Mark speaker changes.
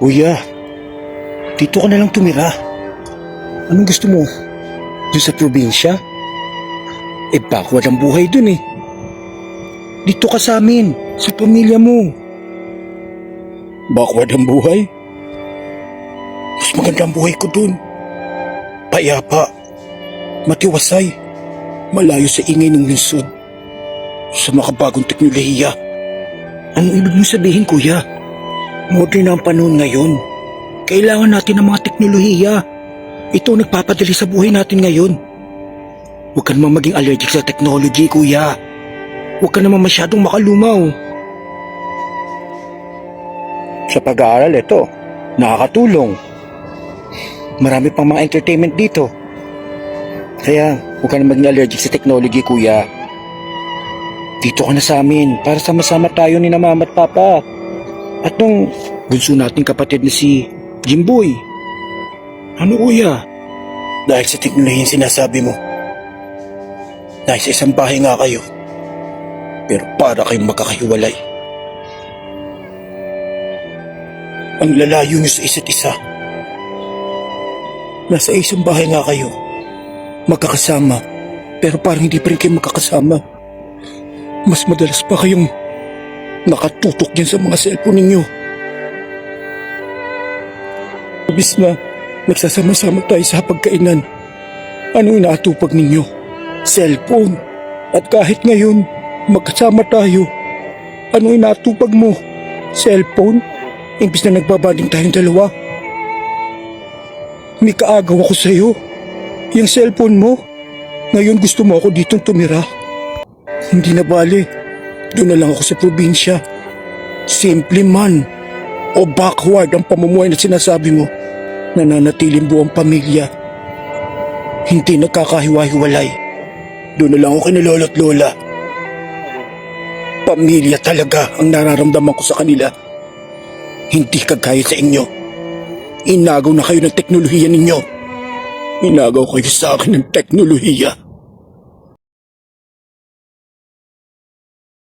Speaker 1: Kuya, dito ka na lang tumira. Anong gusto mo? Doon sa probinsya? Eh backward ang buhay dun eh. Dito ka sa amin, sa pamilya mo. Backward ang buhay? Mas maganda ang buhay ko dun. Payapa, matiwasay, malayo sa ingay ng lungsod. Sa makabagong teknolohiya. Anong ibig mong sabihin, kuya? Modern ang panahon ngayon. Kailangan natin ng mga teknolohiya. Ito ang nagpapadali sa buhay natin ngayon. Huwag ka naman maging allergic sa technology, kuya. Huwag ka naman masyadong makalumaw. Sa pag-aaral, ito, nakakatulong. Marami pang mga entertainment dito. Kaya, huwag ka na maging allergic sa technology, kuya. Dito ka na sa amin para sama-sama tayo ni na mama at papa. At nung bunso nating kapatid na si Jimboy. Ano kuya? Dahil sa teknolohiya yung sinasabi mo. Dahil sa isang bahay nga kayo. Pero para kayong magkakahiwalay. Ang lalayo niyo sa isa't isa. Nasa isang bahay nga kayo. Magkakasama. Pero parang hindi pa rin kayo magkakasama. Mas madalas pa kayong nakatutok dyan sa mga cellphone ninyo. Ibis na nagsasama-sama tayo sa pagkainan. Ano inaatupag ninyo? Cellphone. At kahit ngayon, magkasama tayo. Ano inaatupag mo? Cellphone? Imbis na nagbabanding tayong dalawa. May kaagaw ako sa'yo. Yung cellphone mo. Ngayon gusto mo ako ditong tumira. Hindi na bali. Doon na lang ako sa probinsya. Simple man. O backward ang pamumuhay na sinasabi mo. Nananatiling buong pamilya. Hindi nagkakahiwa-hiwalay. Doon na lang ako kina lolo't lola. Pamilya talaga ang nararamdaman ko sa kanila. Hindi kagaya sa inyo. Inagaw na kayo ng teknolohiya ninyo. Inagaw kayo sa akin ng teknolohiya.